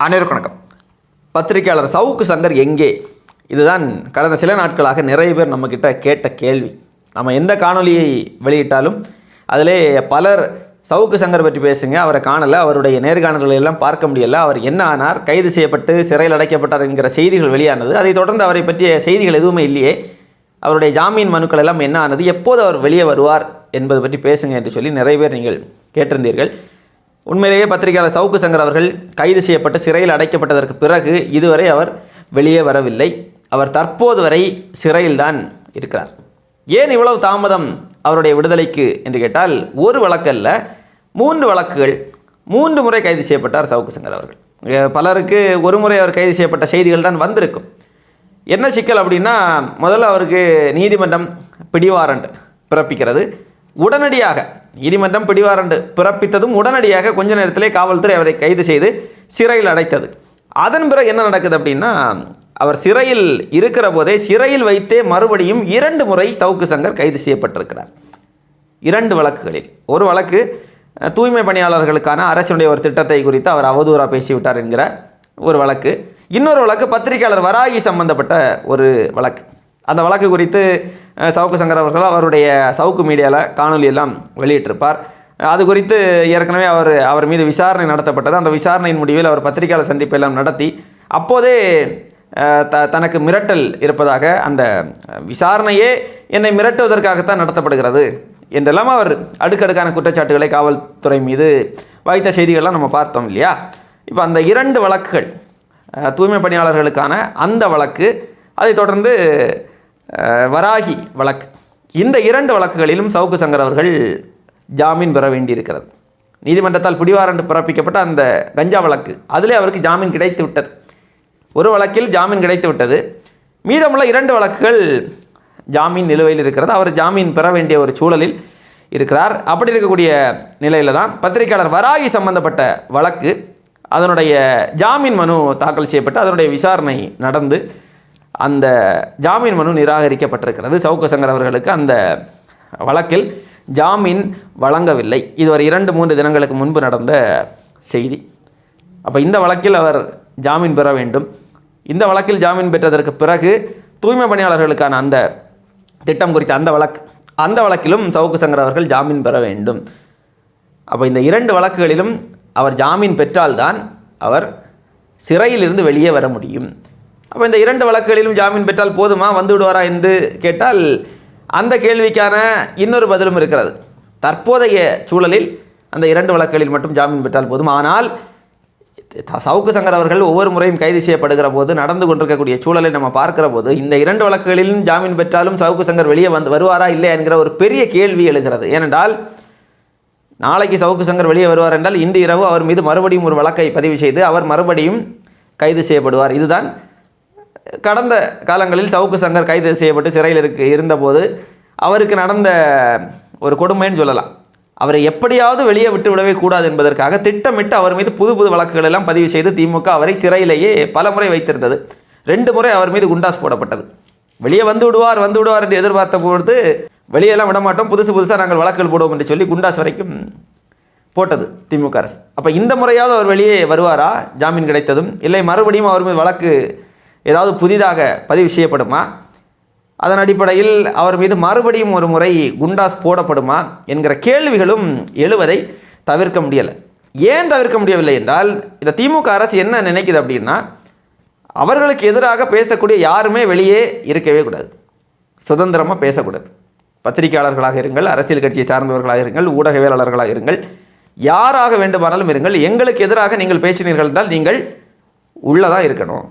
அனைவருக்கும் வணக்கம். பத்திரிகையாளர் சவுக்கு சங்கர் எங்கே? இதுதான் கடந்த சில நாட்களாக நிறைய பேர் நம்மக்கிட்ட கேட்ட கேள்வி. நம்ம எந்த காணொலியை வெளியிட்டாலும் அதிலே பலர் சவுக்கு சங்கர் பற்றி பேசுங்க அவரை காணலை அவருடைய நேர்காணல்களை எல்லாம் பார்க்க முடியலை அவர் என்ன ஆனார் கைது செய்யப்பட்டு சிறையில் அடைக்கப்பட்டார் என்கிற செய்திகள் வெளியானது. அதைத் தொடர்ந்து அவரை பற்றிய செய்திகள் எதுவுமே இல்லையே. அவருடைய ஜாமீன் மனுக்கள் எல்லாம் என்ன ஆனது எப்போது அவர் வெளியே வருவார் என்பது பற்றி பேசுங்க என்று சொல்லி நிறைய பேர் நீங்கள் கேட்டிருந்தீர்கள். உண்மையிலேயே பத்திரிகையாளர் சவுக்கு சங்கர் அவர்கள் கைது செய்யப்பட்டு சிறையில் அடைக்கப்பட்டதற்கு பிறகு இதுவரை அவர் வெளியே வரவில்லை. அவர் தற்போது வரை சிறையில்தான் இருக்கிறார். ஏன் இவ்வளவு தாமதம் அவருடைய விடுதலைக்கு என்று கேட்டால் ஒரு வழக்கல்ல மூன்று வழக்குகள் மூன்று முறை கைது செய்யப்பட்டார் சவுக்கு சங்கர் அவர்கள். பலருக்கு ஒரு முறை அவர் கைது செய்யப்பட்ட செய்திகள் தான் வந்திருக்கும். என்ன சிக்கல் அப்படின்னா முதல்ல அவருக்கு நீதிமன்றம் பிடிவாரண்ட் பிறப்பிக்கிறது. உடனடியாக நீதிமன்றம் பிடிவாரண்டு பிறப்பித்ததும் உடனடியாக கொஞ்ச நேரத்திலே காவல்துறை அவரை கைது செய்து சிறையில் அடைத்தது. அதன் பிறகு என்ன நடக்குது அப்படின்னா அவர் சிறையில் இருக்கிற போதே சிறையில் வைத்தே மறுபடியும் இரண்டு முறை சவுக்கு சங்கர் கைது செய்யப்பட்டிருக்கிறார். இரண்டு வழக்குகளில். ஒரு வழக்கு தூய்மை பணியாளர்களுக்கான அரசினுடைய ஒரு திட்டத்தை குறித்து அவர் அவதூறாக பேசிவிட்டார் என்கிற ஒரு வழக்கு. இன்னொரு வழக்கு பத்திரிகையாளர் வராகி சம்பந்தப்பட்ட ஒரு வழக்கு. அந்த வழக்கு குறித்து சவுக்கு சங்கர் அவர்கள் அவருடைய சவுக்கு மீடியாவில் காணொலி எல்லாம் வெளியிட்டிருப்பார். அது குறித்து ஏற்கனவே அவர் அவர் மீது விசாரணை நடத்தப்பட்டது. அந்த விசாரணையின் முடிவில் அவர் பத்திரிகையாளர் சந்திப்பெல்லாம் நடத்தி அப்போதே த தனக்கு மிரட்டல் இருப்பதாக அந்த விசாரணையே என்னை மிரட்டுவதற்காகத்தான் நடத்தப்படுகிறது என்றெல்லாம் அவர் அடுக்கடுக்கான குற்றச்சாட்டுகளை காவல்துறை மீது வைத்த செய்திகள்லாம் நம்ம பார்த்தோம் இல்லையா? இப்போ அந்த இரண்டு வழக்குகள் தூய்மை பணியாளர்களுக்கான அந்த வழக்கு அதைத் தொடர்ந்து வராகி வழக்கு. இந்த இரண்டு வழக்குகளிலும் சவுக்கு சங்கர் அவர்கள் ஜாமீன் பெற வேண்டியிருக்கிறது. நீதிமன்றத்தால் பிடிவாரண்டு பிறப்பிக்கப்பட்ட அந்த கஞ்சா வழக்கு அதிலே அவருக்கு ஜாமீன் கிடைத்து விட்டது. ஒரு வழக்கில் ஜாமீன் கிடைத்து விட்டது. மீதமுள்ள இரண்டு வழக்குகள் ஜாமீன் நிலுவையில் இருக்கிறது. அவர் ஜாமீன் பெற வேண்டிய ஒரு சூழலில் இருக்கிறார். அப்படி இருக்கக்கூடிய நிலையில் தான் பத்திரிகையாளர் வராகி சம்பந்தப்பட்ட வழக்கு அதனுடைய ஜாமீன் மனு தாக்கல் செய்யப்பட்டு அதனுடைய விசாரணை நடந்து அந்த ஜாமீன் மனு நிராகரிக்கப்பட்டிருக்கிறது. சவுக்கசங்கர் அவர்களுக்கு அந்த வழக்கில் ஜாமீன் வழங்கவில்லை. இது ஒரு இரண்டு மூன்று தினங்களுக்கு முன்பு நடந்த செய்தி. அப்போ இந்த வழக்கில் அவர் ஜாமீன் பெற வேண்டும். இந்த வழக்கில் ஜாமீன் பெற்றதற்கு பிறகு தூய்மை பணியாளர்களுக்கான அந்த திட்டம் குறித்த அந்த வழக்கு அந்த வழக்கிலும் சவுக்கு சங்கர் அவர்கள் ஜாமீன் பெற வேண்டும். அப்போ இந்த இரண்டு வழக்குகளிலும் அவர் ஜாமீன் பெற்றால்தான் அவர் சிறையிலிருந்து வெளியே வர முடியும். அப்போ இந்த இரண்டு வழக்குகளிலும் ஜாமீன் பெற்றால் போதுமா? வந்து விடுவாரா என்று கேட்டால் அந்த கேள்விக்கான இன்னொரு பதிலும் இருக்கிறது. தற்போதைய சூழலில் அந்த இரண்டு வழக்குகளில் மட்டும் ஜாமீன் பெற்றால் போதும்? ஆனால் சவுக்கு சங்கர் அவர்கள் ஒவ்வொரு முறையும் கைது செய்யப்படுகிற போது நடந்து கொண்டிருக்கக்கூடிய சூழலை நம்ம பார்க்கிற போது இந்த இரண்டு வழக்குகளிலும் ஜாமீன் பெற்றாலும் சவுக்கு சங்கர் வெளியே வந்து வருவாரா இல்லை என்கிற ஒரு பெரிய கேள்வி எழுகிறது. ஏனென்றால் நாளைக்கு சவுக்கு சங்கர் வெளியே வருவார் என்றால் இன்று இரவு அவர் மீது மறுபடியும் ஒரு வழக்கை பதிவு செய்து அவர் மறுபடியும் கைது செய்யப்படுவார். இதுதான் கடந்த காலங்களில் சவுக்கு சங்கர் கைது செய்யப்பட்டு சிறையில் இருக்கு இருந்தபோது அவருக்கு நடந்த ஒரு கொடுமைன்னு சொல்லலாம். அவரை எப்படியாவது வெளியே விட்டு விடவே கூடாது என்பதற்காக திட்டமிட்டு அவர் மீது புது புது வழக்குகள் எல்லாம் பதிவு செய்து திமுக அவரை சிறையிலேயே பல முறை வைத்திருந்தது. ரெண்டு முறை அவர் மீது குண்டாஸ் போடப்பட்டது. வெளியே வந்து விடுவார் வந்து விடுவார் என்று எதிர்பார்த்த பொழுது வெளியெல்லாம் விட மாட்டோம் புதுசு புதுசாக நாங்கள் வழக்குகள் போடுவோம் என்று சொல்லி குண்டாஸ் வரைக்கும் போட்டது திமுக அரசு. அப்போ இந்த முறையாவது அவர் வெளியே வருவாரா? ஜாமீன் கிடைத்ததும் இல்லை மறுபடியும் அவர் மீது வழக்கு ஏதாவது புதிதாக பதிவு செய்யப்படுமா? அதன் அடிப்படையில் அவர் மீது மறுபடியும் ஒரு முறை குண்டாஸ் போடப்படுமா என்கிற கேள்விகளும் எழுவதை தவிர்க்க முடியலை. ஏன் தவிர்க்க முடியவில்லை என்றால் இந்த திமுக அரசு என்ன நினைக்குது அப்படின்னா அவர்களுக்கு எதிராக பேசக்கூடிய யாருமே வெளியே இருக்கவே கூடாது. சுதந்திரமாக பேசக்கூடாது. பத்திரிகையாளர்களாக இருங்கள் அரசியல் கட்சியை சார்ந்தவர்களாக இருங்கள் ஊடகவியலாளர்களாக இருங்கள் யாராக வேண்டுமானாலும் இருங்கள் எங்களுக்கு எதிராக நீங்கள் பேசினீர்கள் என்றால் நீங்கள் உள்ளதான் இருக்கணும்.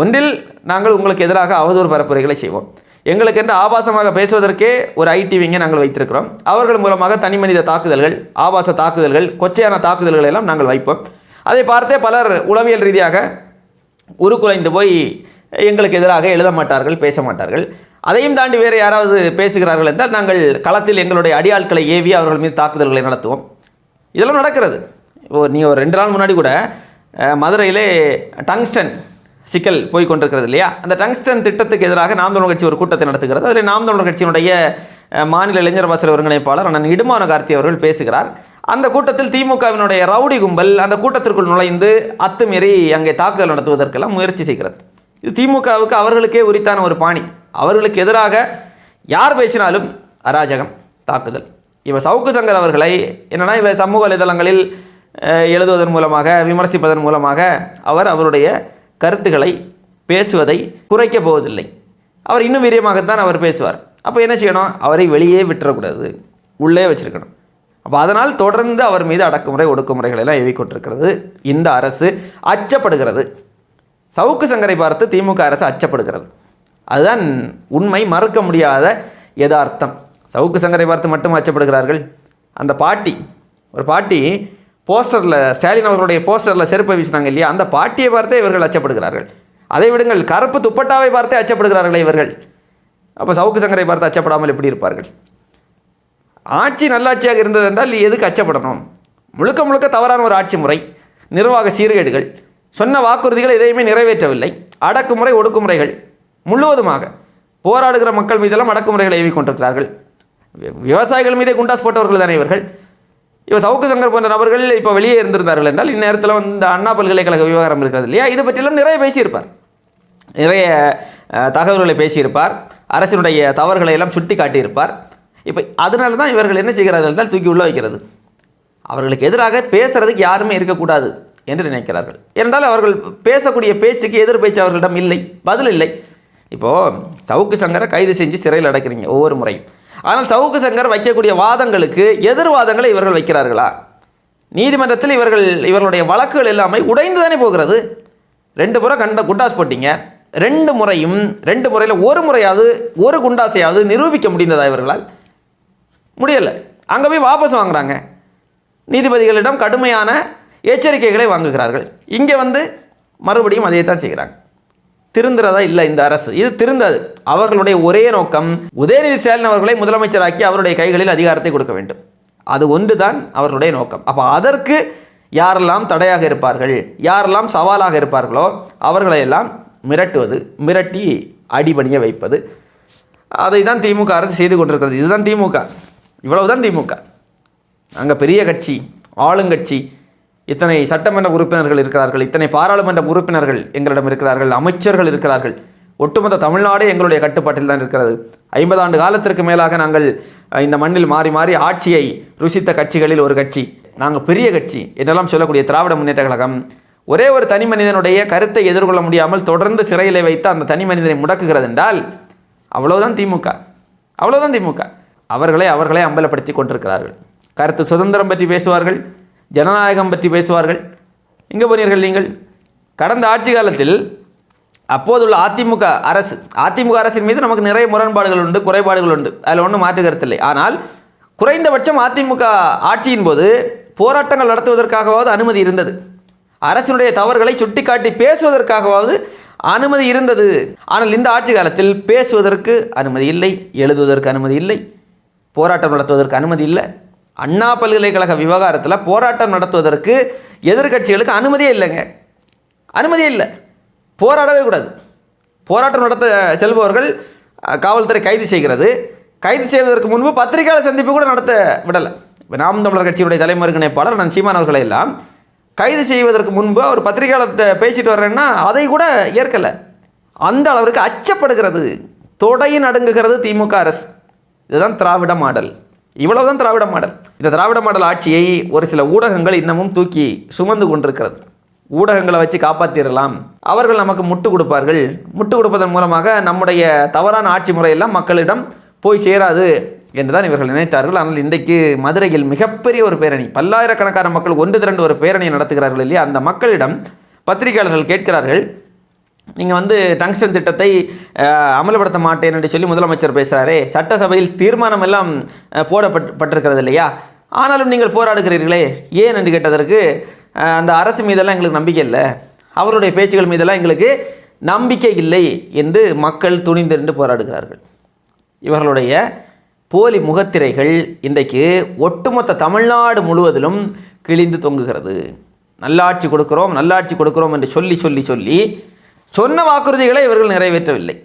ஒன்றில் நாங்கள் உங்களுக்கு எதிராக அவதூறு பரப்புரைகளை செய்வோம். எங்களுக்கென்று ஆபாசமாக பேசுவதற்கே ஒரு ஐடிவிங்க நாங்கள் வைத்திருக்கிறோம். அவர்கள் மூலமாக தனி மனித தாக்குதல்கள் ஆபாச தாக்குதல்கள் கொச்சையான தாக்குதல்களை எல்லாம் நாங்கள் வைப்போம். அதை பார்த்தே பலர் உளவியல் ரீதியாக உருக்குலைந்து போய் எங்களுக்கு எதிராக எழுத மாட்டார்கள் பேச மாட்டார்கள். அதையும் தாண்டி வேறு யாராவது பேசுகிறார்கள் என்றால் நாங்கள் களத்தில் எங்களுடைய அடியாட்களை ஏவி அவர்கள் மீது தாக்குதல்களை நடத்துவோம். இதெல்லாம் நடக்கிறது. இப்போ நீ ஒரு ரெண்டு நாள் முன்னாடி கூட மதுரையிலே டங்ஸ்டன் சிக்கல் போய் கொண்டிருக்கிறது இல்லையா? அந்த டங்ஸ்டன் திட்டத்துக்கு எதிராக நாம் தமிழர் கட்சி ஒரு கூட்டத்தை நடத்துகிறது. அதில் நாம் தமிழர் கட்சியினுடைய மாநில இளைஞர் வாசல் ஒருங்கிணைப்பாளர் அண்ணன் இடுமான கார்த்தி அவர்கள் பேசுகிறார். அந்த கூட்டத்தில் திமுகவினுடைய ரவுடி கும்பல் அந்த கூட்டத்திற்குள் நுழைந்து அத்துமீறி அங்கே தாக்குதல் நடத்துவதற்கெல்லாம் முயற்சி செய்கிறது. இது திமுகவுக்கு அவர்களுக்கே உரித்தான ஒரு பாணி. அவர்களுக்கு எதிராக யார் பேசினாலும் அராஜகம் தாக்குதல். இவர் சவுக்கு சங்கர் அவர்களை என்னென்னா இவர் சமூக வலைதளங்களில் எழுதுவதன் மூலமாக விமர்சிப்பதன் மூலமாக அவர் அவருடைய கருத்துக்களை பேசுவதை குறைக்கப் போவதில்லை. அவர் இன்னும் வீரியமாகத்தான் அவர் பேசுவார். அப்போ என்ன செய்யணும்? அவரை வெளியே விட்டுறக்கூடாது. உள்ளே வச்சிருக்கணும். அப்போ அதனால் தொடர்ந்து அவர் மீது அடக்குமுறை ஒடுக்குமுறைகளை எல்லாம் ஏவிக்கொண்டிருக்கிறது இந்த அரசு அச்சப்படுகிறது. சவுக்கு சங்கரை பார்த்து திமுக அரசு அச்சப்படுகிறது. அதுதான் உண்மை. மறுக்க முடியாத யதார்த்தம். சவுக்கு சங்கரை பார்த்து மட்டும் அச்சப்படுகிறார்கள். அந்த பாட்டி ஒரு பாட்டி போஸ்டரில் ஸ்டாலின் அவர்களுடைய போஸ்டரில் செருப்பை வீசினாங்க இல்லையா? அந்த பாட்டியை பார்த்தே இவர்கள் அச்சப்படுகிறார்கள். அதை விடுங்கள் கருப்பு துப்பட்டாவை பார்த்தே அச்சப்படுகிறார்களே இவர்கள். அப்போ சவுக்கு சங்கரை பார்த்து அச்சப்படாமல் எப்படி இருப்பார்கள்? ஆட்சி நல்லாட்சியாக இருந்தது என்றால் நீ எதுக்கு அச்சப்படணும்? முழுக்க முழுக்க தவறான ஒரு ஆட்சி முறை நிர்வாக சீர்கேடுகள் சொன்ன வாக்குறுதிகள் எதையுமே நிறைவேற்றவில்லை. அடக்குமுறை ஒடுக்குமுறைகள் முழுவதுமாக போராடுகிற மக்கள் மீதெல்லாம் அடக்குமுறைகளை ஏவி கொண்டிருக்கிறார்கள் விவசாயிகள் மீதே குண்டாஸ் போட்டவர்கள் தானே இவர்கள். இவர் சவுக்கு சங்கர் போன்ற நபர்கள் இப்போ வெளியே இருந்திருந்தார்கள் என்றால் இந்நேரத்தில் வந்து அண்ணா பல்கலைக்கழக விவகாரம் இருக்கிறது இல்லையா? இதை பற்றியெல்லாம் நிறைய பேசியிருப்பார். நிறைய தகவல்களை பேசியிருப்பார். அரசினுடைய தவறுகளை எல்லாம் சுட்டி காட்டியிருப்பார். இப்போ அதனால தான் இவர்கள் என்ன செய்கிறார்கள் என்றால் தூக்கி உள்ள வைக்கிறது. அவர்களுக்கு எதிராக பேசுறதுக்கு யாருமே இருக்கக்கூடாது என்று நினைக்கிறார்கள். ஏனென்றால் அவர்கள் பேசக்கூடிய பேச்சுக்கு எதிர் பேச்சு அவர்களிடம் இல்லை பதில் இல்லை. இப்போது சவுக்கு சங்கரை கைது செஞ்சு சிறையில் அடைக்கிறீங்க ஒவ்வொரு முறையும். ஆனால் சவுக்கு சங்கர் வைக்கக்கூடிய வாதங்களுக்கு எதிர்வாதங்களை இவர்கள் வைக்கிறார்களா? நீதிமன்றத்தில் இவர்கள் இவர்களுடைய வழக்குகள் எல்லாமே உடைந்து தானே போகிறது? ரெண்டு முறை கண்ட குண்டாஸ் போட்டீங்க. ரெண்டு முறையும் ரெண்டு முறையில் ஒரு முறையாவது ஒரு குண்டாசையாவது நிரூபிக்க முடிந்ததா இவர்களால்? முடியலை. அங்கே போய் வாபஸ் வாங்குறாங்க. நீதிபதிகளிடம் கடுமையான எச்சரிக்கைகளை வாங்குகிறார்கள். இங்கே வந்து மறுபடியும் அதையே தான் செய்கிறாங்க. திருந்துறதா இல்லை இந்த அரசு? இது திருந்தாது அவர்களுடைய ஒரே நோக்கம் உதயநிதி ஸ்டாலின் அவர்களை முதலமைச்சராக்கி அவருடைய கைகளில் அதிகாரத்தை கொடுக்க வேண்டும். அது ஒன்று தான் அவர்களுடைய நோக்கம். அப்போ அதற்கு யாரெல்லாம் தடையாக இருப்பார்கள்? யாரெல்லாம் சவாலாக இருப்பார்களோ அவர்களை எல்லாம் மிரட்டுவது மிரட்டி அடிபணிய வைப்பது. அதை தான் திமுக அரசு செய்து கொண்டிருக்கிறது. இதுதான் திமுக. இவ்வளவுதான் திமுக. அங்கே பெரிய கட்சி ஆளுங்கட்சி இத்தனை சட்டமன்ற உறுப்பினர்கள் இருக்கிறார்கள் இத்தனை பாராளுமன்ற உறுப்பினர்கள் எங்களிடம் இருக்கிறார்கள் அமைச்சர்கள் இருக்கிறார்கள். ஒட்டுமொத்த தமிழ்நாடே எங்களுடைய கட்டுப்பாட்டில் தான் இருக்கிறது. ஐம்பது ஆண்டு காலத்திற்கு மேலாக நாங்கள் இந்த மண்ணில் மாறி மாறி ஆட்சியை ருசித்த கட்சிகளில் ஒரு கட்சி. நாங்கள் பெரிய கட்சி. என்றெல்லாம் சொல்லக்கூடிய திராவிட முன்னேற்ற கழகம். ஒரே ஒரு தனி மனிதனுடைய கருத்தை எதிர்கொள்ள முடியாமல் தொடர்ந்து சிறையிலே வைத்து அந்த தனி மனிதனை முடக்குகிறது என்றால் அவ்வளவுதான் திமுக. அவ்வளவுதான் திமுக. அவர்களை அவர்களே அம்பலப்படுத்தி கொண்டிருக்கிறார்கள். கருத்து சுதந்திரம் பற்றி பேசுவார்கள். ஜனநாயகம் பற்றி பேசுவார்கள். எங்கே போனீர்கள் நீங்கள்? கடந்த ஆட்சி காலத்தில் அப்போதுள்ள அதிமுக அரசு அதிமுக அரசின் மீது நமக்கு நிறைய முரண்பாடுகள் உண்டு குறைபாடுகள் உண்டு. அதில் ஒன்றும் மாற்று கருத்தில்லை ஆனால் குறைந்தபட்சம் அதிமுக ஆட்சியின் போது போராட்டங்கள் நடத்துவதற்காகவாவது அனுமதி இருந்தது. அரசினுடைய தவறுகளை சுட்டிக்காட்டி பேசுவதற்காகவாவது அனுமதி இருந்தது. ஆனால் இந்த ஆட்சி காலத்தில் பேசுவதற்கு அனுமதி இல்லை எழுதுவதற்கு அனுமதி இல்லை போராட்டம் நடத்துவதற்கு அனுமதி இல்லை. அண்ணா பல்கலைக்கழக விவகாரத்தில் போராட்டம் நடத்துவதற்கு எதிர்க்கட்சிகளுக்கு அனுமதியே இல்லைங்க. அனுமதியே இல்லை. போராடவே கூடாது. போராட்டம் நடத்த செல்பவர்கள் காவல்துறை கைது செய்கிறது. கைது செய்வதற்கு முன்பு பத்திரிகையாளர் சந்திப்பு கூட நடத்த விடலை. இப்போ நாம் தமிழர் கட்சியுடைய தலைமை நான் சீமான் அவர்களை எல்லாம் கைது செய்வதற்கு முன்பு அவர் பத்திரிகையாளர்கிட்ட பேசிட்டு வர்றேன்னா அதை கூட ஏற்கலை. அந்த அளவிற்கு அச்சப்படுகிறது. தொடையின் அடங்குகிறது திமுக அரசு. இதுதான் திராவிட மாடல். இவ்வளவுதான் திராவிட மாடல். இந்த திராவிட மாடல் ஆட்சியை ஒரு சில ஊடகங்கள் இன்னமும் தூக்கி சுமந்து கொண்டிருக்கிறது. ஊடகங்களை வச்சு காப்பாற்றிடலாம் அவர்கள் நமக்கு முட்டு கொடுப்பார்கள். முட்டு கொடுப்பதன் மூலமாக நம்முடைய தவறான ஆட்சி முறையெல்லாம் மக்களிடம் போய் சேராது என்றுதான் இவர்கள் நினைத்தார்கள். ஆனால் இன்றைக்கு மதுரையில் மிகப்பெரிய ஒரு பேரணி பல்லாயிரக்கணக்கான மக்கள் ஒன்று திரண்டு ஒரு பேரணியை நடத்துகிறார்கள் இல்லையா? அந்த மக்களிடம் பத்திரிகையாளர்கள் கேட்கிறார்கள் நீங்கள் வந்து டங்ஸ்டன் திட்டத்தை அமல்படுத்த மாட்டேன் என்று சொல்லி முதலமைச்சர் பேசுகிறாரே சட்டசபையில் தீர்மானம் எல்லாம் போடப்பட்டிருக்கிறது போடப்பட் இல்லையா? ஆனாலும் நீங்கள் போராடுகிறீர்களே. ஏன் என்று கேட்டதற்கு அந்த அரசு மீதெல்லாம் எங்களுக்கு நம்பிக்கை இல்லை. அவருடைய பேச்சுகள் மீதெல்லாம் எங்களுக்கு நம்பிக்கை இல்லை என்று மக்கள் துணிந்து நின்று போராடுகிறார்கள். இவர்களுடைய போலி முகத்திரைகள் இன்றைக்கு ஒட்டுமொத்த தமிழ்நாடு முழுவதிலும் கிழிந்து தொங்குகிறது. நல்லாட்சி கொடுக்கிறோம் நல்லாட்சி கொடுக்கிறோம் என்று சொல்லி சொல்லி சொல்லி சொன்ன வாக்குறுதிகளை இவர்கள் நிறைவேற்றவில்லை.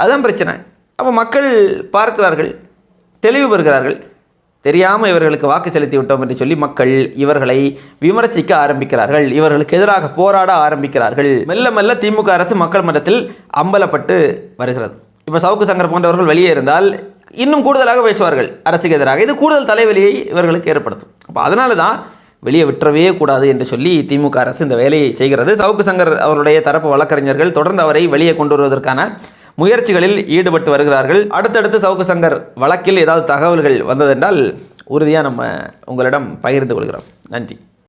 அதுதான் பிரச்சனை. அப்போ மக்கள் பார்க்கிறார்கள் தெளிவு பெறுகிறார்கள். தெரியாமல் இவர்களுக்கு வாக்கு செலுத்தி விட்டோம் என்று சொல்லி மக்கள் இவர்களை விமர்சிக்க ஆரம்பிக்கிறார்கள். இவர்களுக்கு எதிராக போராட ஆரம்பிக்கிறார்கள். மெல்ல மெல்ல திமுக அரசு மக்கள் மன்றத்தில் அம்பலப்பட்டு வருகிறது. இப்போ சவுக்கு சங்கர் போன்றவர்கள் வெளியே இருந்தால் இன்னும் கூடுதலாக பேசுவார்கள் அரசுக்கு எதிராக. இது கூடுதல் தலைவலியை இவர்களுக்கு ஏற்படுத்தும். அப்போ அதனால தான் வெளியே விட்டுறவே கூடாது என்று சொல்லி திமுக அரசு இந்த வேலையை செய்கிறது. சவுக்கு சங்கர் அவருடைய தரப்பு வழக்கறிஞர்கள் தொடர்ந்து அவரை வெளியே கொண்டு வருவதற்கான முயற்சிகளில் ஈடுபட்டு வருகிறார்கள். அடுத்தடுத்து சவுக்கு சங்கர் வழக்கில் ஏதாவது தகவல்கள் வந்ததென்றால் உறுதியாக நம்ம உங்களிடம் பகிர்ந்து கொள்கிறோம். நன்றி.